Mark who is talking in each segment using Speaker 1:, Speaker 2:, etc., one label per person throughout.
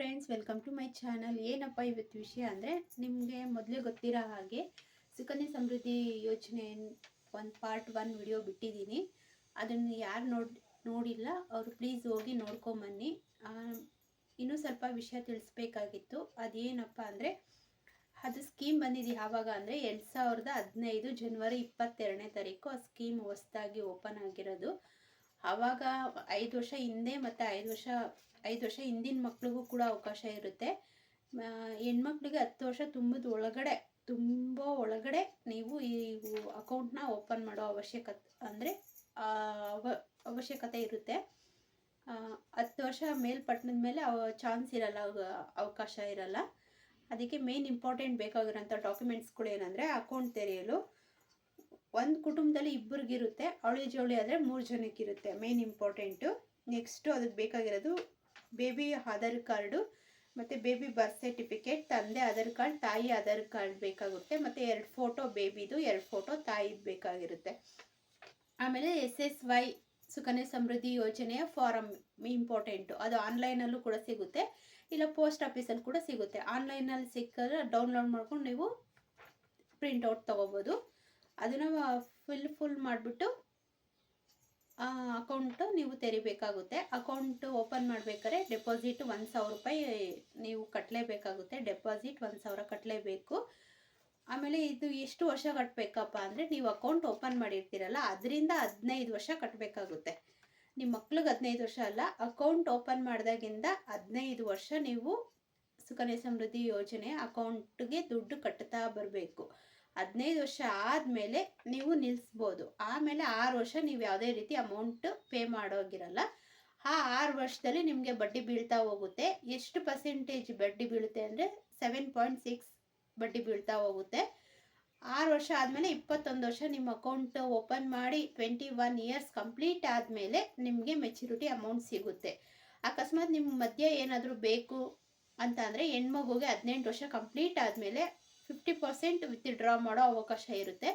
Speaker 1: Friends welcome to my channel ಏನಪ್ಪ ಇವತ್ತು ವಿಷಯ ಅಂದರೆ ನಿಮಗೆ ಮೊದಲೇ ಗೊತ್ತಿರೋ ಹಾಗೆ ಸುಕನ್ಯಾ ಸಮೃದ್ಧಿ ಯೋಜನೆ ಒಂದು ಪಾರ್ಟ್ ಒನ್ ವಿಡಿಯೋ ಬಿಟ್ಟಿದ್ದೀನಿ. ಅದನ್ನು ಯಾರು ನೋಡಿ, ನೋಡಿಲ್ಲ, ಅವರು ಪ್ಲೀಸ್ ಹೋಗಿ ನೋಡ್ಕೊಂಬನ್ನಿ. ಇನ್ನೂ ಸ್ವಲ್ಪ ವಿಷಯ ತಿಳಿಸ್ಬೇಕಾಗಿತ್ತು. ಅದೇನಪ್ಪ ಅಂದರೆ, ಅದು ಸ್ಕೀಮ್ ಬಂದಿದೆ ಯಾವಾಗ ಅಂದರೆ ಎರಡು ಸಾವಿರದ ಹದಿನೈದು ಜನವರಿ ಇಪ್ಪತ್ತೆರಡನೇ ತಾರೀಕು ಆ ಸ್ಕೀಮ್ ಹೊಸದಾಗಿ ಓಪನ್ ಆಗಿರೋದು. ಆವಾಗ ಐದು ವರ್ಷ ಹಿಂದೆ ಮತ್ತು ಐದು ವರ್ಷ ಐದು ವರ್ಷ ಹಿಂದಿನ ಮಕ್ಳಿಗೂ ಕೂಡ ಅವಕಾಶ ಇರುತ್ತೆ. ಹೆಣ್ಮಕ್ಳಿಗೆ ಹತ್ತು ವರ್ಷ ತುಂಬಿದ ಒಳಗಡೆ, ತುಂಬ ಒಳಗಡೆ ನೀವು ಈ ಅಕೌಂಟ್ನ ಓಪನ್ ಮಾಡೋ ಅವಶ್ಯಕತೆ, ಅಂದರೆ ಅವ, ಅವಶ್ಯಕತೆ ಇರುತ್ತೆ. ಹತ್ತು ವರ್ಷ ಮೇಲ್ಪಟ್ಟಣದ ಮೇಲೆ ಚಾನ್ಸ್ ಇರಲ್ಲ, ಅವ- ಅವಕಾಶ ಇರಲ್ಲ. ಅದಕ್ಕೆ ಮೇನ್ ಇಂಪಾರ್ಟೆಂಟ್ ಬೇಕಾಗಿರೋಂಥ ಡಾಕ್ಯುಮೆಂಟ್ಸ್ಗಳು ಏನಂದರೆ ಅಕೌಂಟ್ ತೆರೆಯಲು. ಒಂದು ಕುಟುಂಬದಲ್ಲಿ ಇಬ್ಬರಿಗಿರುತ್ತೆ, ಅವಳಿ ಜವಳಿ ಆದರೆ ಮೂರು ಜನಕ್ಕಿರುತ್ತೆ. ಮೇನ್ ಇಂಪಾರ್ಟೆಂಟು ನೆಕ್ಸ್ಟು ಅದಕ್ಕೆ ಬೇಕಾಗಿರೋದು ಬೇಬಿ ಆಧಾರ್ ಕಾರ್ಡು, ಮತ್ತು ಬೇಬಿ ಬರ್ತ್ ಸರ್ಟಿಫಿಕೇಟ್ ತಂದೆ ಆಧಾರ್ ಕಾರ್ಡ್, ತಾಯಿ ಆಧಾರ್ ಕಾರ್ಡ್ ಬೇಕಾಗುತ್ತೆ, ಮತ್ತು ಎರಡು ಫೋಟೋ ಬೇಬಿದು ಎರಡು ಫೋಟೋ ತಾಯಿದು ಬೇಕಾಗಿರುತ್ತೆ. ಆಮೇಲೆ S S Y Sukanya Samriddhi ಯೋಜನೆಯ ಫಾರಮ್ ಇಂಪಾರ್ಟೆಂಟು ಅದು ಆನ್ಲೈನಲ್ಲೂ ಕೂಡ ಸಿಗುತ್ತೆ, ಇಲ್ಲ ಪೋಸ್ಟ್ ಆಫೀಸಲ್ಲಿ ಕೂಡ ಸಿಗುತ್ತೆ. ಆನ್ಲೈನಲ್ಲಿ ಸಿಕ್ಕಿದ್ರೆ ಡೌನ್ಲೋಡ್ ಮಾಡ್ಕೊಂಡು ನೀವು ಪ್ರಿಂಟೌಟ್ ತೊಗೋಬೋದು. ಅದನ್ನು ಫಿಲ್ ಫುಲ್ ಮಾಡಿಬಿಟ್ಟು ಅಕೌಂಟು ನೀವು ತೆರಿಬೇಕಾಗುತ್ತೆ. ಅಕೌಂಟು ಓಪನ್ ಮಾಡಬೇಕಾದ್ರೆ ಡೆಪಾಸಿಟ್ ಒಂದು ಸಾವಿರ ರೂಪಾಯಿ ನೀವು ಕಟ್ಟಲೇಬೇಕಾಗುತ್ತೆ ಡೆಪಾಸಿಟ್ ಒಂದು ಸಾವಿರ ಕಟ್ಟಲೇಬೇಕು ಆಮೇಲೆ ಇದು ಎಷ್ಟು ವರ್ಷ ಕಟ್ಟಬೇಕಪ್ಪ ಅಂದರೆ ನೀವು ಅಕೌಂಟ್ ಓಪನ್ ಮಾಡಿರ್ತೀರಲ್ಲ, ಅದರಿಂದ ಹದಿನೈದು ವರ್ಷ ಕಟ್ಟಬೇಕಾಗುತ್ತೆ ನಿಮ್ಮ ಮಕ್ಳಿಗೆ ಹದಿನೈದು ವರ್ಷ ಅಲ್ಲ ಅಕೌಂಟ್ ಓಪನ್ ಮಾಡಿದಾಗಿಂದ ಹದಿನೈದು ವರ್ಷ ನೀವು ಸುಕನ್ಯಾ ಸಮೃದ್ಧಿ ಯೋಜನೆ ಅಕೌಂಟ್ಗೆ ದುಡ್ಡು ಕಟ್ತಾ ಬರಬೇಕು. ಹದಿನೈದು ವರ್ಷ ಆದಮೇಲೆ ನೀವು ನಿಲ್ಲಿಸ್ಬೋದು ಆಮೇಲೆ ಆರು ವರ್ಷ ನೀವು ಯಾವುದೇ ರೀತಿ ಅಮೌಂಟ್ ಪೇ ಮಾಡೋಗಿರಲ್ಲ. ಆ ಆರು ವರ್ಷದಲ್ಲಿ ನಿಮಗೆ ಬಡ್ಡಿ ಬೀಳ್ತಾ ಹೋಗುತ್ತೆ. ಎಷ್ಟು ಪರ್ಸೆಂಟೇಜ್ ಬಡ್ಡಿ ಬೀಳುತ್ತೆ ಅಂದರೆ ಸೆವೆನ್ ಪಾಯಿಂಟ್ ಸಿಕ್ಸ್ ಬಡ್ಡಿ ಬೀಳ್ತಾ ಹೋಗುತ್ತೆ. ಆರು ವರ್ಷ ಆದಮೇಲೆ ಇಪ್ಪತ್ತೊಂದು ವರ್ಷ ನಿಮ್ಮ ಅಕೌಂಟ್ ಓಪನ್ ಮಾಡಿ ಟ್ವೆಂಟಿ ಒನ್ ಇಯರ್ಸ್ ಕಂಪ್ಲೀಟ್ ಆದಮೇಲೆ ನಿಮಗೆ ಮೆಚುರಿಟಿ ಅಮೌಂಟ್ ಸಿಗುತ್ತೆ. ಅಕಸ್ಮಾತ್ ನಿಮ್ಮ ಮಧ್ಯೆ ಏನಾದರೂ ಬೇಕು ಅಂತ ಅಂದರೆ ಹೆಣ್ಮಗುಗೆ ಹದಿನೆಂಟು ವರ್ಷ ಕಂಪ್ಲೀಟ್ ಆದಮೇಲೆ ಫಿಫ್ಟಿ ಪರ್ಸೆಂಟ್ ವಿತ್ಡ್ರಾ ಮಾಡೋ ಅವಕಾಶ ಇರುತ್ತೆ.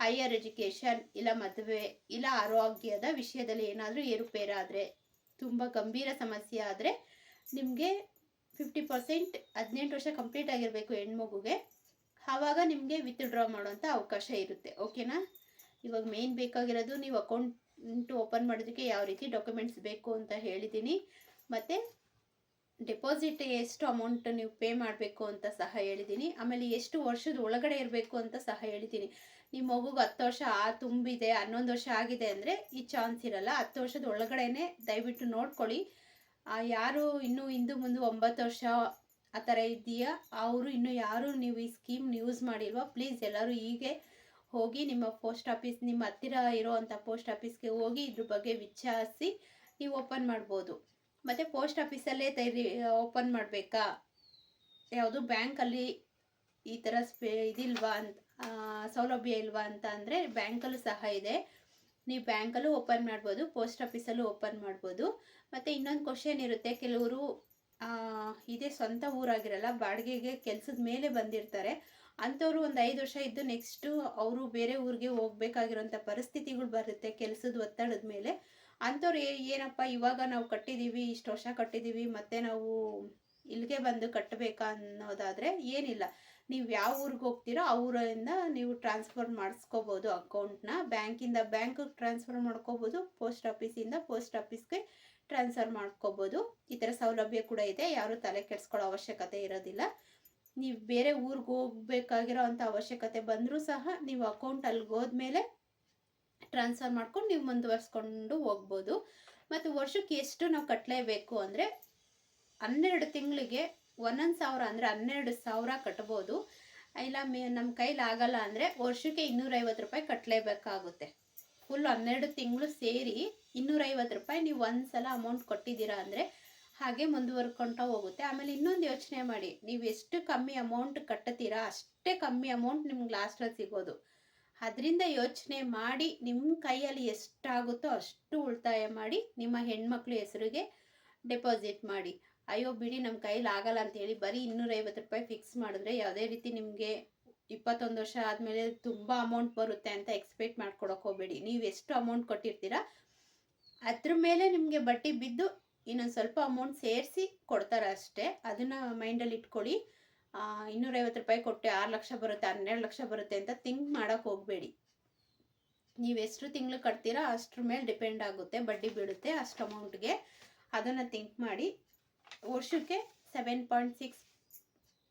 Speaker 1: ಹೈಯರ್ ಎಜುಕೇಷನ್ ಇಲ್ಲ ಮದುವೆ, ಇಲ್ಲ ಆರೋಗ್ಯದ ವಿಷಯದಲ್ಲಿ ಏನಾದರೂ ಏರುಪೇರಾದರೆ ತುಂಬ ಗಂಭೀರ ಸಮಸ್ಯೆ ಆದರೆ ನಿಮಗೆ ಫಿಫ್ಟಿ ಪರ್ಸೆಂಟ್ ಹದಿನೆಂಟು ವರ್ಷ ಕಂಪ್ಲೀಟ್ ಆಗಿರಬೇಕು ಹೆಣ್ಮಗುಗೆ. ಆವಾಗ ನಿಮಗೆ ವಿತ್ಡ್ರಾ ಮಾಡೋವಂಥ ಅವಕಾಶ ಇರುತ್ತೆ. ಓಕೆನಾ ಇವಾಗ ಮೇನ್ ಬೇಕಾಗಿರೋದು ನೀವು ಅಕೌಂಟ್ ಓಪನ್ ಮಾಡೋದಕ್ಕೆ ಯಾವ ರೀತಿ ಡಾಕ್ಯುಮೆಂಟ್ಸ್ ಬೇಕು ಅಂತ ಹೇಳಿದ್ದೀನಿ. ಮತ್ತು ಡೆಪಾಸಿಟ್ ಎಷ್ಟು ಅಮೌಂಟ್ ನೀವು ಪೇ ಮಾಡಬೇಕು ಅಂತ ಸಹ ಹೇಳಿದ್ದೀನಿ. ಆಮೇಲೆ ಎಷ್ಟು ವರ್ಷದ ಒಳಗಡೆ ಇರಬೇಕು ಅಂತ ಸಹ ಹೇಳಿದ್ದೀನಿ. ನಿಮ್ಮ ಮಗುಗೆ ಹತ್ತು ವರ್ಷ ಆ ತುಂಬಿದೆ, ಹನ್ನೊಂದು ವರ್ಷ ಆಗಿದೆ ಅಂದರೆ ಈ ಚಾನ್ಸ್ ಇರಲ್ಲ. ಹತ್ತು ವರ್ಷದ ಒಳಗಡೆನೆ ದಯವಿಟ್ಟು ನೋಡ್ಕೊಳ್ಳಿ. ಯಾರು ಇನ್ನೂ ಹಿಂದೆ ಮುಂದೆ ಒಂಬತ್ತು ವರ್ಷ ಆ ಥರ ಇದೆಯಾ ಅವರು ಇನ್ನೂ ಯಾರು ನೀವು ಈ ಸ್ಕೀಮ್ ಯೂಸ್ ಮಾಡಿಲ್ವಾ? ಪ್ಲೀಸ್ ಎಲ್ಲರೂ ಹೀಗೆ ಹೋಗಿ ನಿಮ್ಮ ಪೋಸ್ಟ್ ಆಫೀಸ್, ನಿಮ್ಮ ಹತ್ತಿರ ಇರೋವಂಥ ಪೋಸ್ಟ್ ಆಫೀಸ್ಗೆ ಹೋಗಿ ಇದ್ರ ಬಗ್ಗೆ ವಿಚಾರಿಸಿ ನೀವು ಓಪನ್ ಮಾಡ್ಬೋದು. ಮತ್ತು ಪೋಸ್ಟ್ ಆಫೀಸಲ್ಲೇ ತೈರಿ ಓಪನ್ ಮಾಡಬೇಕಾ? ಯಾವುದು ಬ್ಯಾಂಕಲ್ಲಿ ಈ ಥರ ಸ್ಪೇ, ಇದಿಲ್ವಾ ಅಂತ ಸೌಲಭ್ಯ ಇಲ್ವಾ ಅಂತ ಅಂದರೆ ಬ್ಯಾಂಕಲ್ಲೂ ಸಹ ಇದೆ. ನೀವು ಬ್ಯಾಂಕಲ್ಲೂ ಓಪನ್ ಮಾಡ್ಬೋದು, ಪೋಸ್ಟ್ ಆಫೀಸಲ್ಲೂ ಓಪನ್ ಮಾಡ್ಬೋದು. ಮತ್ತು ಇನ್ನೊಂದು ಕ್ವಶನ್ ಇರುತ್ತೆ, ಕೆಲವರು ಇದೇ ಸ್ವಂತ ಊರಾಗಿರಲ್ಲ, ಬಾಡಿಗೆಗೆ ಕೆಲಸದ ಮೇಲೆ ಬಂದಿರ್ತಾರೆ. ಅಂಥವ್ರು ಒಂದು ಐದು ವರ್ಷ ಇದ್ದು ನೆಕ್ಸ್ಟು ಅವರು ಬೇರೆ ಊರಿಗೆ ಹೋಗ್ಬೇಕಾಗಿರೋಂಥ ಪರಿಸ್ಥಿತಿಗಳು ಬರುತ್ತೆ, ಕೆಲಸದ ಒತ್ತಡದ ಮೇಲೆ. ಅಂಥವ್ರು ಏನಪ್ಪ, ಇವಾಗ ನಾವು ಕಟ್ಟಿದ್ದೀವಿ, ಇಷ್ಟು ವರ್ಷ ಕಟ್ಟಿದ್ದೀವಿ, ಮತ್ತೆ ನಾವು ಇಲ್ಲಿಗೆ ಬಂದು ಕಟ್ಟಬೇಕಾ ಅನ್ನೋದಾದರೆ ಏನಿಲ್ಲ. ನೀವು ಯಾವ ಊರಿಗೆ ಹೋಗ್ತೀರೋ ಆ ನೀವು ಟ್ರಾನ್ಸ್ಫರ್ ಮಾಡಿಸ್ಕೋಬೋದು ಅಕೌಂಟ್ನ. ಬ್ಯಾಂಕಿಂದ ಬ್ಯಾಂಕಿಗೆ ಟ್ರಾನ್ಸ್ಫರ್ ಮಾಡ್ಕೋಬೋದು, ಪೋಸ್ಟ್ ಆಫೀಸಿಂದ ಪೋಸ್ಟ್ ಆಫೀಸ್ಗೆ ಟ್ರಾನ್ಸ್ಫರ್ ಮಾಡ್ಕೋಬೋದು. ಈ ಥರ ಸೌಲಭ್ಯ ಕೂಡ ಇದೆ, ಯಾರು ತಲೆ ಕೆಡಿಸ್ಕೊಳ್ಳೋ ಅವಶ್ಯಕತೆ ಇರೋದಿಲ್ಲ. ನೀವು ಬೇರೆ ಊರಿಗೆ ಹೋಗ್ಬೇಕಾಗಿರೋ ಅಂಥ ಅವಶ್ಯಕತೆ ಬಂದರೂ ಸಹ ನೀವು ಅಕೌಂಟ್ ಅಲ್ಲಿಗೆ ಹೋದ್ಮೇಲೆ ಟ್ರಾನ್ಸ್ಫರ್ ಮಾಡ್ಕೊಂಡು ನೀವು ಮುಂದುವರ್ಸ್ಕೊಂಡು ಹೋಗ್ಬೋದು. ಮತ್ತು ವರ್ಷಕ್ಕೆ ಎಷ್ಟು ನಾವು ಕಟ್ಟಲೇಬೇಕು ಅಂದರೆ ಹನ್ನೆರಡು ತಿಂಗಳಿಗೆ ಒಂದೊಂದು ಸಾವಿರ ಅಂದರೆ ಹನ್ನೆರಡು ಸಾವಿರ ಕಟ್ಬೋದು. ಇಲ್ಲ, ಮೇ ನಮ್ಮ ಕೈಲಿ ಆಗಲ್ಲ ಅಂದರೆ ವರ್ಷಕ್ಕೆ ಇನ್ನೂರೈವತ್ತು ರೂಪಾಯಿ ಕಟ್ಟಲೇಬೇಕಾಗುತ್ತೆ ಫುಲ್ ಹನ್ನೆರಡು ತಿಂಗಳು ಸೇರಿ ಇನ್ನೂರೈವತ್ತು ರೂಪಾಯಿ ನೀವು ಒಂದು ಸಲ ಅಮೌಂಟ್ ಕೊಟ್ಟಿದ್ದೀರಾ ಅಂದರೆ ಹಾಗೆ ಮುಂದುವರ್ಕೊಳ್ತಾ ಹೋಗುತ್ತೆ. ಆಮೇಲೆ ಇನ್ನೊಂದು ಯೋಚನೆ ಮಾಡಿ, ನೀವು ಎಷ್ಟು ಕಮ್ಮಿ ಅಮೌಂಟ್ ಕಟ್ಟತೀರಾ ಅಷ್ಟೇ ಕಮ್ಮಿ ಅಮೌಂಟ್ ನಿಮ್ಗೆ ಲಾಸ್ಟಲ್ಲಿ ಸಿಗೋದು. ಅದರಿಂದ ಯೋಚನೆ ಮಾಡಿ ನಿಮ್ಮ ಕೈಯಲ್ಲಿ ಎಷ್ಟಾಗುತ್ತೋ ಅಷ್ಟು ಉಳಿತಾಯ ಮಾಡಿ ನಿಮ್ಮ ಹೆಣ್ಮಕ್ಳು ಹೆಸರಿಗೆ ಡೆಪಾಸಿಟ್ ಮಾಡಿ. ಅಯ್ಯೋ ಬಿಡಿ ನಮ್ಮ ಕೈಲಿ ಆಗಲ್ಲ ಅಂತೇಳಿ ಬರೀ ಇನ್ನೂರೈವತ್ತು ರೂಪಾಯಿ ಫಿಕ್ಸ್ ಮಾಡಿದ್ರೆ ಯಾವುದೇ ರೀತಿ ನಿಮಗೆ ಇಪ್ಪತ್ತೊಂದು ವರ್ಷ ಆದಮೇಲೆ ತುಂಬ ಅಮೌಂಟ್ ಬರುತ್ತೆ ಅಂತ ಎಕ್ಸ್ಪೆಕ್ಟ್ ಮಾಡ್ಕೊಡೋಕೆ ಹೋಗಬೇಡಿ. ನೀವು ಎಷ್ಟು ಅಮೌಂಟ್ ಕೊಟ್ಟಿರ್ತೀರಾ ಅದ್ರ ಮೇಲೆ ನಿಮಗೆ ಬಟ್ಟೆ ಬಿದ್ದು ಇನ್ನೊಂದು ಸ್ವಲ್ಪ ಅಮೌಂಟ್ ಸೇರಿಸಿ ಕೊಡ್ತಾರೆ ಅಷ್ಟೇ. ಅದನ್ನು ಮೈಂಡಲ್ಲಿ ಇಟ್ಕೊಳ್ಳಿ. ಇನ್ನೂರೈವತ್ತು ರೂಪಾಯಿ ಕೊಟ್ಟೆ, ಆರು ಲಕ್ಷ ಬರುತ್ತೆ, ಹನ್ನೆರಡು ಲಕ್ಷ ಬರುತ್ತೆ ಅಂತ ಥಿಂಕ್ ಮಾಡೋಕೆ ಹೋಗಬೇಡಿ. ನೀವು ಎಷ್ಟು ತಿಂಗಳು ಕಟ್ತೀರಾ ಅಷ್ಟ್ರ ಮೇಲೆ ಡಿಪೆಂಡ್ ಆಗುತ್ತೆ, ಬಡ್ಡಿ ಬೀಳುತ್ತೆ, ಅಷ್ಟು ಅಮೌಂಟ್ಗೆ ಅದನ್ನು ಥಿಂಕ್ ಮಾಡಿ. ವರ್ಷಕ್ಕೆ ಸೆವೆನ್ ಪಾಯಿಂಟ್ ಸಿಕ್ಸ್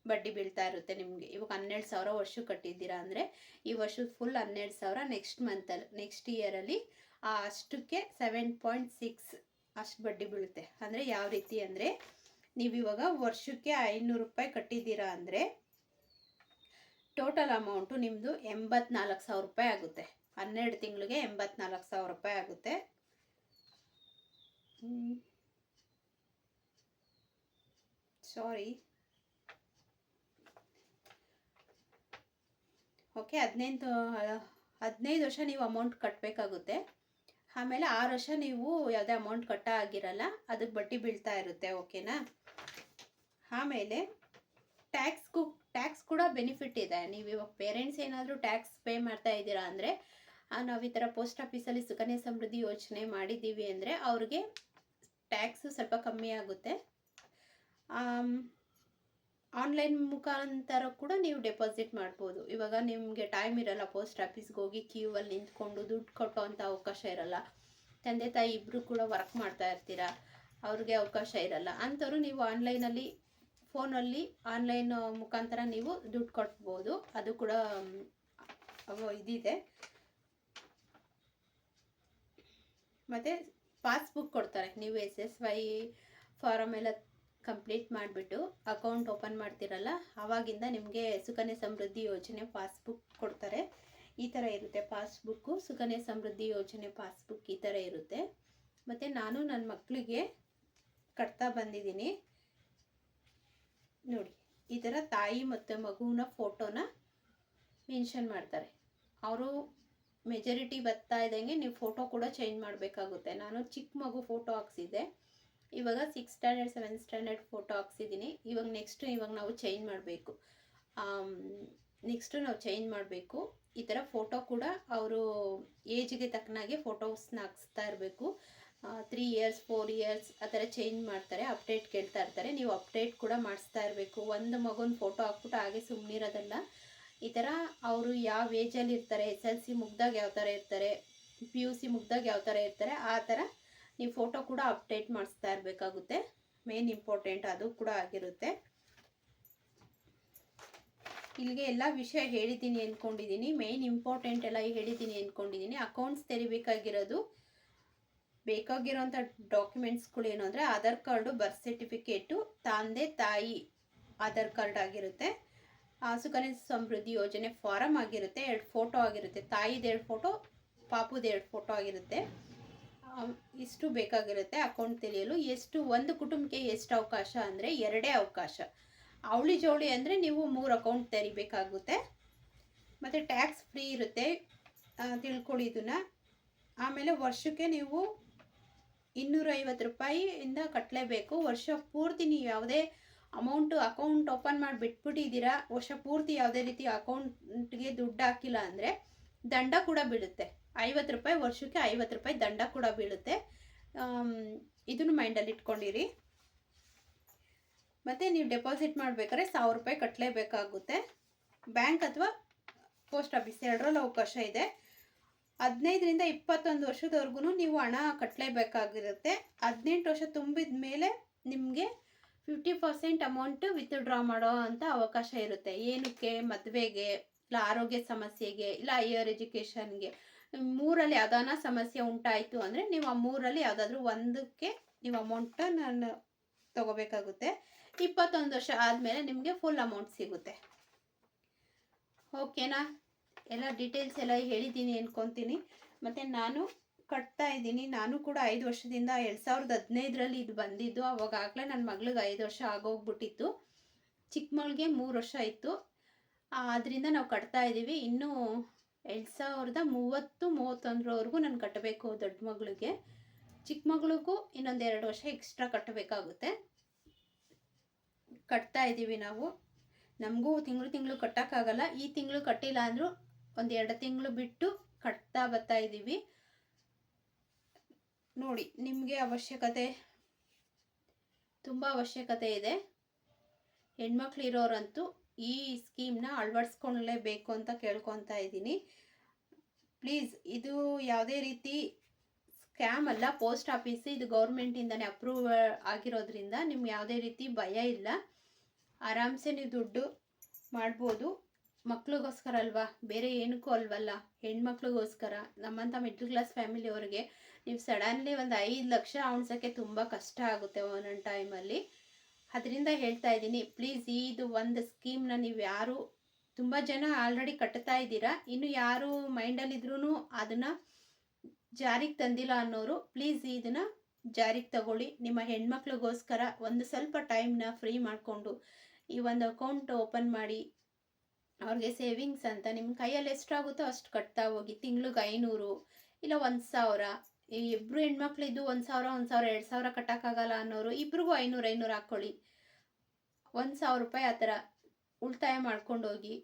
Speaker 1: ಬಡ್ಡಿ ಬೀಳ್ತಾ ಇರುತ್ತೆ ನಿಮಗೆ. ಇವಾಗ ಹನ್ನೆರಡು ಸಾವಿರ ವರ್ಷಕ್ಕೆ ಕಟ್ಟಿದ್ದೀರಾ ಅಂದರೆ, ಈ ವರ್ಷದ ಫುಲ್ ಹನ್ನೆರಡು ಸಾವಿರ ನೆಕ್ಸ್ಟ್ ಮಂತಲ್ಲಿ ನೆಕ್ಸ್ಟ್ ಇಯರಲ್ಲಿ ಅಷ್ಟಕ್ಕೆ ಸೆವೆನ್ ಪಾಯಿಂಟ್ ಸಿಕ್ಸ್ ಅಷ್ಟು ಬಡ್ಡಿ ಬೀಳುತ್ತೆ. ಅಂದರೆ ಯಾವ ರೀತಿ ಅಂದರೆ ನೀವು ಇವಾಗ ವರ್ಷಕ್ಕೆ ಐನೂರು ರೂಪಾಯಿ ಕಟ್ಟಿದ್ದೀರಾ ಅಂದರೆ ಟೋಟಲ್ ಅಮೌಂಟು ನಿಮ್ಮದು ಎಂಬತ್ನಾಲ್ಕು ಸಾವಿರ ರೂಪಾಯಿ ಆಗುತ್ತೆ. ಹನ್ನೆರಡು ತಿಂಗಳಿಗೆ ಎಂಬತ್ನಾಲ್ಕು ಸಾವಿರ ರೂಪಾಯಿ ಆಗುತ್ತೆ. ಸಾರಿ ಓಕೆ ಹದಿನೈದು ಹದಿನೈದು ವರ್ಷ ನೀವು ಅಮೌಂಟ್ ಕಟ್ಟಬೇಕಾಗುತ್ತೆ ಆಮೇಲೆ ಆರು ವರ್ಷ ನೀವು ಯಾವುದೇ ಅಮೌಂಟ್ ಕಟ್ಟ ಆಗಿರಲ್ಲ ಅದಕ್ಕೆ ಬಡ್ಡಿ ಬೀಳ್ತಾ ಇರುತ್ತೆ ಓಕೆನಾ ಆಮೇಲೆ ಟ್ಯಾಕ್ಸ್ಗೂ ಟ್ಯಾಕ್ಸ್ ಕೂಡ ಬೆನಿಫಿಟ್ ಇದೆ. ನೀವು ಇವಾಗ ಪೇರೆಂಟ್ಸ್ ಏನಾದರೂ ಟ್ಯಾಕ್ಸ್ ಪೇ ಮಾಡ್ತಾ ಇದ್ದೀರಾ ಅಂದರೆ ನಾವು ಈ ಥರ ಪೋಸ್ಟ್ ಆಫೀಸಲ್ಲಿ ಸುಕನ್ಯಾ ಸಮೃದ್ಧಿ ಯೋಜನೆ ಮಾಡಿದ್ದೀವಿ ಅಂದರೆ ಅವ್ರಿಗೆ ಟ್ಯಾಕ್ಸು ಸ್ವಲ್ಪ ಕಮ್ಮಿ ಆಗುತ್ತೆ. ಆನ್ಲೈನ್ ಮುಖಾಂತರ ಕೂಡ ನೀವು ಡೆಪಾಸಿಟ್ ಮಾಡ್ಬೋದು. ಇವಾಗ ನಿಮಗೆ ಟೈಮ್ ಇರಲ್ಲ ಪೋಸ್ಟ್ ಆಫೀಸ್ಗೆ ಹೋಗಿ ಕ್ಯೂ ಅಲ್ಲಿ ನಿಂತ್ಕೊಂಡು ದುಡ್ಡು ಕೊಟ್ಟೋವಂಥ ಅವಕಾಶ ಇರಲ್ಲ. ತಂದೆ ತಾಯಿ ಇಬ್ಬರು ಕೂಡ ವರ್ಕ್ ಮಾಡ್ತಾ ಇರ್ತೀರ, ಅವ್ರಿಗೆ ಅವಕಾಶ ಇರಲ್ಲ. ಅಂಥವ್ರು ನೀವು ಆನ್ಲೈನಲ್ಲಿ ಫೋನಲ್ಲಿ ಆನ್ಲೈನ್ ಮುಖಾಂತರ ನೀವು ದುಡ್ಡು ಕಟ್ಬೋದು ಅದು ಕೂಡ ಇದಿದೆ. ಮತ್ತು ಪಾಸ್ಬುಕ್ ಕೊಡ್ತಾರೆ. ನೀವು ಎಸ್ ಎಸ್ ವೈ ಫಾರಮ್ ಎಲ್ಲ ಕಂಪ್ಲೀಟ್ ಮಾಡಿಬಿಟ್ಟು ಅಕೌಂಟ್ ಓಪನ್ ಮಾಡ್ತಿರಲ್ಲ ಆವಾಗಿಂದ ನಿಮಗೆ ಸುಕನ್ಯಾ ಸಮೃದ್ಧಿ ಯೋಜನೆ ಪಾಸ್ಬುಕ್ ಕೊಡ್ತಾರೆ. ಈ ಥರ ಇರುತ್ತೆ ಪಾಸ್ಬುಕ್ಕು. ಸುಕನ್ಯಾ ಸಮೃದ್ಧಿ ಯೋಜನೆ ಪಾಸ್ಬುಕ್ ಈ ಥರ ಇರುತ್ತೆ. ಮತ್ತು ನಾನು ನನ್ನ ಮಕ್ಕಳಿಗೆ ಕಟ್ತಾ ಬಂದಿದ್ದೀನಿ. ನೋಡಿ, ಈ ಥರ ತಾಯಿ ಮತ್ತು ಮಗುವಿನ ಫೋಟೋನ ಮೆನ್ಷನ್ ಮಾಡ್ತಾರೆ. ಅವರು ಮೆಜಾರಿಟಿ ಬರ್ತಾ ಇದ್ದಂಗೆ ನೀವು ಫೋಟೋ ಕೂಡ ಚೇಂಜ್ ಮಾಡಬೇಕಾಗುತ್ತೆ. ನಾನು ಚಿಕ್ಕ ಮಗು ಫೋಟೋ ಹಾಕ್ಸಿದ್ದೆ. ಇವಾಗ six standard seven standard photo ಹಾಕ್ಸಿದ್ದೀನಿ. ಇವಾಗ ನೆಕ್ಸ್ಟು ಇವಾಗ ನಾವು ಚೇಂಜ್ ಮಾಡಬೇಕು. ನೆಕ್ಸ್ಟು ನಾವು ಚೇಂಜ್ ಮಾಡಬೇಕು. ಈ ಥರ ಫೋಟೋ ಕೂಡ ಅವರು ಏಜ್ಗೆ ತಕ್ಕನಾಗೆ ಫೋಟೋಸ್ನ ಹಾಕ್ಸ್ತಾ ಇರಬೇಕು. ತ್ರೀ ಇಯರ್ಸ್ ಫೋರ್ ಇಯರ್ಸ್ ಆ ಥರ ಚೇಂಜ್ ಮಾಡ್ತಾರೆ ಅಪ್ಡೇಟ್ ಕೇಳ್ತಾ ಇರ್ತಾರೆ. ನೀವು ಅಪ್ಡೇಟ್ ಕೂಡ ಮಾಡಿಸ್ತಾ ಇರಬೇಕು. ಒಂದು ಮಗುನ ಫೋಟೋ ಹಾಕ್ಬಿಟ್ಟು ಹಾಗೆ ಸುಮ್ಮನಿರೋದಲ್ಲ ಈ ಥರ ಅವರು ಯಾವ ಏಜಲ್ಲಿ ಇರ್ತಾರೆ ಎಸ್ ಎಲ್ ಸಿ ಮುಗ್ದಾಗ ಯಾವ ಥರ ಇರ್ತಾರೆ ಪಿ ಯು ಸಿ ಮುಗ್ದಾಗ ಯಾವ ಥರ ಇರ್ತಾರೆ, ಆ ಥರ ನೀವು ಫೋಟೋ ಕೂಡ ಅಪ್ಡೇಟ್ ಮಾಡಿಸ್ತಾ ಇರಬೇಕಾಗುತ್ತೆ. ಮೇನ್ ಇಂಪಾರ್ಟೆಂಟ್ ಅದು ಕೂಡ ಆಗಿರುತ್ತೆ. ಇಲ್ಲಿಗೆ ಎಲ್ಲ ವಿಷಯ ಹೇಳಿದ್ದೀನಿ ಅಂದ್ಕೊಂಡಿದ್ದೀನಿ. ಮೇನ್ ಇಂಪಾರ್ಟೆಂಟ್ ಎಲ್ಲ ಹೇಳಿದ್ದೀನಿ ಅಂದ್ಕೊಂಡಿದ್ದೀನಿ. ಅಕೌಂಟ್ಸ್ ತೆರಿಬೇಕಾಗಿರೋದು ಬೇಕಾಗಿರೋಂಥ ಡಾಕ್ಯುಮೆಂಟ್ಸ್ಗಳು ಏನು ಅಂದರೆ ಆಧಾರ್ ಕಾರ್ಡು, ಬರ್ತ್ ಸರ್ಟಿಫಿಕೇಟು, ತಂದೆ, ತಾಯಿ ಆಧಾರ್ ಕಾರ್ಡ್ ಆಗಿರುತ್ತೆ. ಸುಕನ್ಯ ಸಮೃದ್ಧಿ ಯೋಜನೆ ಫಾರಮ್ ಆಗಿರುತ್ತೆ. ಎರಡು ಫೋಟೋ ಆಗಿರುತ್ತೆ. ತಾಯಿದು ಎರಡು ಫೋಟೋ, ಪಾಪುದ ಎರಡು ಫೋಟೋ ಆಗಿರುತ್ತೆ. ಇಷ್ಟು ಬೇಕಾಗಿರುತ್ತೆ ಅಕೌಂಟ್ ತೆರೆಯಲು ಎಷ್ಟು, ಒಂದು ಕುಟುಂಬಕ್ಕೆ ಎಷ್ಟು ಅವಕಾಶ ಅಂದರೆ ಎರಡೇ ಅವಕಾಶ. ಅವಳಿ ಜೋಳಿ ಅಂದರೆ ನೀವು ಮೂರು ಅಕೌಂಟ್ ತೆರಿಬೇಕಾಗುತ್ತೆ. ಮತ್ತು ಟ್ಯಾಕ್ಸ್ ಫ್ರೀ ಇರುತ್ತೆ. ತಿಳ್ಕೊಳ್ಳಿ ಇದನ್ನು. ಆಮೇಲೆ ವರ್ಷಕ್ಕೆ ನೀವು ಇನ್ನೂರೈವತ್ತು ರೂಪಾಯಿಯಿಂದ ಕಟ್ಟಲೇಬೇಕು ವರ್ಷ ಪೂರ್ತಿ ನೀವು ಯಾವುದೇ ಅಮೌಂಟು ಅಕೌಂಟ್ ಓಪನ್ ಮಾಡಿ ಬಿಟ್ಬಿಟ್ಟಿದ್ದೀರಾ ವರ್ಷ ಪೂರ್ತಿ ಯಾವುದೇ ರೀತಿ ಅಕೌಂಟ್ಗೆ ದುಡ್ಡು ಹಾಕಿಲ್ಲ ಅಂದರೆ ದಂಡ ಕೂಡ ಬೀಳುತ್ತೆ. ಐವತ್ತು ರೂಪಾಯಿ, ವರ್ಷಕ್ಕೆ ಐವತ್ತು ರೂಪಾಯಿ ದಂಡ ಕೂಡ ಬೀಳುತ್ತೆ. ಇದನ್ನು ಮೈಂಡಲ್ಲಿ ಇಟ್ಕೊಂಡಿರಿ. ಮತ್ತು ನೀವು ಡೆಪಾಸಿಟ್ ಮಾಡಬೇಕಾದ್ರೆ ಸಾವಿರ ರೂಪಾಯಿ ಕಟ್ಟಲೇಬೇಕಾಗುತ್ತೆ ಬ್ಯಾಂಕ್ ಅಥವಾ ಪೋಸ್ಟ್ ಆಫೀಸ್ ಎರಡರಲ್ಲಿ ಅವಕಾಶ ಇದೆ. ಹದಿನೈದರಿಂದ ಇಪ್ಪತ್ತೊಂದು ವರ್ಷದವರೆಗೂ ನೀವು ಹಣ ಕಟ್ಟಲೇಬೇಕಾಗಿರುತ್ತೆ ಹದಿನೆಂಟು ವರ್ಷ ತುಂಬಿದ ಮೇಲೆ ನಿಮಗೆ ಫಿಫ್ಟಿ ಪರ್ಸೆಂಟ್ ಅಮೌಂಟ್ ವಿತ್ಡ್ರಾ ಮಾಡೋ ಅಂತ ಅವಕಾಶ ಇರುತ್ತೆ. ಏನಕ್ಕೆ? ಮದುವೆಗೆ, ಇಲ್ಲ ಆರೋಗ್ಯ ಸಮಸ್ಯೆಗೆ, ಇಲ್ಲ ಹೈಯರ್ ಎಜುಕೇಷನ್ಗೆ ಮೂರಲ್ಲಿ ಯಾವ್ದಾನ ಸಮಸ್ಯೆ ಉಂಟಾಯಿತು ಅಂದರೆ ನೀವು ಆ ಮೂರಲ್ಲಿ ಯಾವುದಾದ್ರೂ ಒಂದಕ್ಕೆ ನೀವು ಅಮೌಂಟ್ ನಾನು ತಗೋಬೇಕಾಗುತ್ತೆ. ಇಪ್ಪತ್ತೊಂದು ವರ್ಷ ಆದಮೇಲೆ ನಿಮಗೆ ಫುಲ್ ಅಮೌಂಟ್ ಸಿಗುತ್ತೆ. ಓಕೆನಾ ಎಲ್ಲ ಡೀಟೇಲ್ಸ್ ಎಲ್ಲ ಹೇಳಿದ್ದೀನಿ ಅಂದ್ಕೊತೀನಿ ಮತ್ತು ನಾನು ಕಟ್ತಾ ಇದ್ದೀನಿ. ನಾನು ಕೂಡ ಐದು ವರ್ಷದಿಂದ ಎರಡು ಸಾವಿರದ ಹದಿನೈದರಲ್ಲಿ ಇದು ಬಂದಿದ್ದು. ಅವಾಗಲೇ ನನ್ನ ಮಗಳಿಗೆ ಐದು ವರ್ಷ ಆಗೋಗ್ಬಿಟ್ಟಿತ್ತು. ಚಿಕ್ಕ ಮಗಳಿಗೆ ಮೂರು ವರ್ಷ ಇತ್ತು ಆದ್ದರಿಂದ ನಾವು ಕಟ್ತಾ ಇದ್ದೀವಿ ಇನ್ನೂ ಎರಡು ಸಾವಿರದ ಮೂವತ್ತು, ಮೂವತ್ತೊಂದರವರೆಗೂ ನಾನು ಕಟ್ಟಬೇಕು ದೊಡ್ಡ ಮಗಳಿಗೆ. ಚಿಕ್ಕ ಮಗಳಿಗೂ ಇನ್ನೊಂದು ಎರಡು ವರ್ಷ ಎಕ್ಸ್ಟ್ರಾ ಕಟ್ಟಬೇಕಾಗುತ್ತೆ ಕಟ್ತಾ ಇದ್ದೀವಿ ನಾವು. ನಮಗೂ ತಿಂಗಳು ತಿಂಗಳು ಕಟ್ಟೋಕ್ಕಾಗಲ್ಲ. ಈ ತಿಂಗಳು ಕಟ್ಟಿಲ್ಲ ಅಂದರೂ ಒಂದು ಎರಡು ತಿಂಗಳು ಬಿಟ್ಟು ಕಟ್ತಾ ಬರ್ತಾ ಇದ್ದೀವಿ. ನೋಡಿ, ನಿಮಗೆ ಅವಶ್ಯಕತೆ, ತುಂಬ ಅವಶ್ಯಕತೆ ಇದೆ. ಹೆಣ್ಮಕ್ಳು ಇರೋರಂತೂ ಈ ಸ್ಕೀಮ್ನ ಅಳವಡಿಸ್ಕೊಳ್ಳೇಬೇಕು ಅಂತ ಕೇಳ್ಕೊತಾ ಇದ್ದೀನಿ. ಪ್ಲೀಸ್, ಇದು ಯಾವುದೇ ರೀತಿ ಸ್ಕ್ಯಾಮ್ ಅಲ್ಲ, ಪೋಸ್ಟ್ ಆಫೀಸ್ ಇದು ಗೌರ್ಮೆಂಟಿಂದನೇ ಅಪ್ರೂವ್ ಆಗಿರೋದ್ರಿಂದ ನಿಮ್ಗೆ ಯಾವುದೇ ರೀತಿ ಭಯ ಇಲ್ಲ. ಆರಾಮ್ಸೆ ನೀವು ದುಡ್ಡು ಮಾಡ್ಬೋದು. ಮಕ್ಳಿಗೋಸ್ಕರ ಅಲ್ವಾ? ಬೇರೆ ಏನಕ್ಕೂ ಅಲ್ವಲ್ಲ. ಹೆಣ್ಮಕ್ಳಿಗೋಸ್ಕರ. ನಮ್ಮಂಥ ಮಿಡ್ಲ್ ಕ್ಲಾಸ್ ಫ್ಯಾಮಿಲಿಯವ್ರಿಗೆ ನೀವು ಸಡನ್ಲಿ ಒಂದು ಐದು ಲಕ್ಷ ಉಣ್ಸೋಕ್ಕೆ ತುಂಬ ಕಷ್ಟ ಆಗುತ್ತೆ ಒಂದೊಂದು ಟೈಮಲ್ಲಿ ಅದರಿಂದ ಹೇಳ್ತಾ ಇದ್ದೀನಿ ಪ್ಲೀಸ್ ಇದು ಒಂದು ಸ್ಕೀಮ್ನ ನೀವು ಯಾರು ತುಂಬ ಜನ ಆಲ್ರೆಡಿ ಕಟ್ತಾ ಇದ್ದೀರಾ. ಇನ್ನು ಯಾರು ಮೈಂಡಲ್ಲಿದ್ರೂ ಅದನ್ನು ಜಾರಿಗೆ ತಂದಿಲ್ಲ ಅನ್ನೋರು ಪ್ಲೀಸ್ ಇದನ್ನು ಜಾರಿಗೆ ತಗೊಳ್ಳಿ. ನಿಮ್ಮ ಹೆಣ್ಮಕ್ಳಿಗೋಸ್ಕರ ಒಂದು ಸ್ವಲ್ಪ ಟೈಮ್ನ ಫ್ರೀ ಮಾಡಿಕೊಂಡು ಈ ಒಂದು ಅಕೌಂಟ್ ಓಪನ್ ಮಾಡಿ ಅವ್ರಿಗೆ ಸೇವಿಂಗ್ಸ್ ಅಂತ ನಿಮ್ಮ ಕೈಯಲ್ಲಿ ಎಷ್ಟಾಗುತ್ತೋ ಅಷ್ಟು ಕಟ್ತಾ ಹೋಗಿ ತಿಂಗ್ಳಿಗೆ ಐನೂರು ಇಲ್ಲ ಒಂದು ಸಾವಿರ. ಇಬ್ಬರು ಹೆಣ್ಮಕ್ಳಿದ್ದು ಒಂದು ಸಾವಿರ ಒಂದು ಸಾವಿರ, ಎರಡು ಸಾವಿರ ಕಟ್ಟೋಕ್ಕಾಗಲ್ಲ ಅನ್ನೋರು ಇಬ್ರಿಗೂ ಐನೂರು ಐನೂರು ಹಾಕ್ಕೊಳ್ಳಿ ಒಂದು ಸಾವಿರ ರೂಪಾಯಿ ಆ ಥರ ಉಳಿತಾಯ ಮಾಡ್ಕೊಂಡೋಗಿ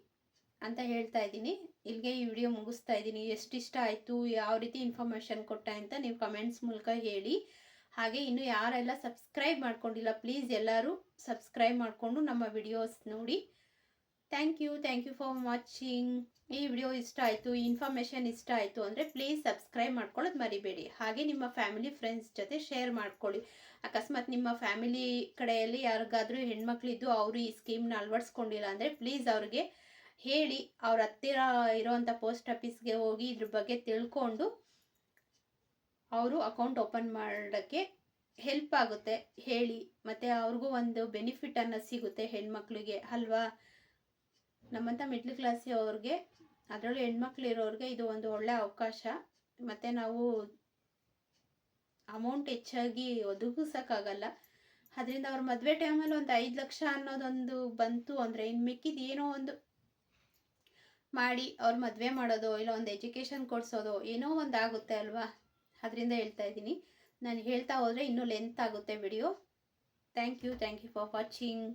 Speaker 1: ಅಂತ ಹೇಳ್ತಾ ಇದ್ದೀನಿ. ಇಲ್ಲಿಗೆ ಈ ವಿಡಿಯೋ ಮುಗಿಸ್ತಾ ಇದ್ದೀನಿ. ಎಷ್ಟಿಷ್ಟ ಆಯಿತು, ಯಾವ ರೀತಿ ಇನ್ಫಾರ್ಮೇಷನ್ ಕೊಟ್ಟೆ ಅಂತ ನೀವು ಕಮೆಂಟ್ಸ್ ಮೂಲಕ ಹೇಳಿ. ಹಾಗೆ ಇನ್ನು ಯಾರೆಲ್ಲ ಸಬ್ಸ್ಕ್ರೈಬ್ ಮಾಡ್ಕೊಂಡಿಲ್ಲ ಪ್ಲೀಸ್ ಎಲ್ಲರೂ ಸಬ್ಸ್ಕ್ರೈಬ್ ಮಾಡಿಕೊಂಡು ನಮ್ಮ ವಿಡಿಯೋಸ್ ನೋಡಿ. Thank you thank you for watching ಈ ವಿಡಿಯೋ ಇಷ್ಟ ಆಯಿತು ಇನ್ಫಾರ್ಮೇಷನ್ ಇಷ್ಟ ಆಯಿತು ಅಂದರೆ ಪ್ಲೀಸ್ ಸಬ್ಸ್ಕ್ರೈಬ್ ಮಾಡ್ಕೊಳ್ಳೋದು ಮರಿಬೇಡಿ. ಹಾಗೆ ನಿಮ್ಮ ಫ್ಯಾಮಿಲಿ ಫ್ರೆಂಡ್ಸ್ ಜೊತೆ ಶೇರ್ ಮಾಡ್ಕೊಳ್ಳಿ. ಅಕಸ್ಮಾತ್ ನಿಮ್ಮ ಫ್ಯಾಮಿಲಿ ಕಡೆಯಲ್ಲಿ ಯಾರಿಗಾದರೂ ಹೆಣ್ಮಕ್ಳಿದ್ದು ಅವರು ಈ ಸ್ಕೀಮ್ನ ಅಳವಡಿಸ್ಕೊಂಡಿಲ್ಲ ಅಂದರೆ ಪ್ಲೀಸ್ ಅವ್ರಿಗೆ ಹೇಳಿ. ಅವ್ರ ಹತ್ತಿರ ಇರೋವಂಥ ಪೋಸ್ಟ್ ಆಫೀಸ್ಗೆ ಹೋಗಿ ಇದ್ರ ಬಗ್ಗೆ ತಿಳ್ಕೊಂಡು ಅವರು ಅಕೌಂಟ್ ಓಪನ್ ಮಾಡೋಕ್ಕೆ ಹೆಲ್ಪ್ ಆಗುತ್ತೆ. ಹೇಳಿ. ಮತ್ತು ಅವ್ರಿಗೂ ಒಂದು ಬೆನಿಫಿಟ್ ಅನ್ನೋ ಸಿಗುತ್ತೆ ಹೆಣ್ಮಕ್ಳಿಗೆ, ಅಲ್ವಾ? ನಮ್ಮಂಥ ಮಿಡ್ಲ್ ಕ್ಲಾಸಿ ಅವ್ರಿಗೆ, ಅದರಲ್ಲೂ ಹೆಣ್ಮಕ್ಳು ಇರೋರಿಗೆ ಇದು ಒಂದು ಒಳ್ಳೆ ಅವಕಾಶ. ಮತ್ತು ನಾವು ಅಮೌಂಟ್ ಹೆಚ್ಚಾಗಿ ಒದಗಿಸೋಕ್ಕಾಗಲ್ಲ. ಅದರಿಂದ ಅವ್ರ ಮದುವೆ ಟೈಮಲ್ಲಿ ಒಂದು ಐದು ಲಕ್ಷ ಅನ್ನೋದೊಂದು ಬಂತು ಅಂದರೆ ಇನ್ನು ಮಿಕ್ಕಿದ ಏನೋ ಒಂದು ಮಾಡಿ ಅವ್ರ ಮದುವೆ ಮಾಡೋದು ಇಲ್ಲ ಒಂದು ಎಜುಕೇಷನ್ ಕೊಡಿಸೋದು ಏನೋ ಒಂದು ಆಗುತ್ತೆ ಅಲ್ವಾ? ಅದರಿಂದ ಹೇಳ್ತಾ ಇದ್ದೀನಿ. ನಾನು ಹೇಳ್ತಾ ಹೋದರೆ ಇನ್ನೂ ಲೆಂತ್ ಆಗುತ್ತೆ video thank you thank you for watching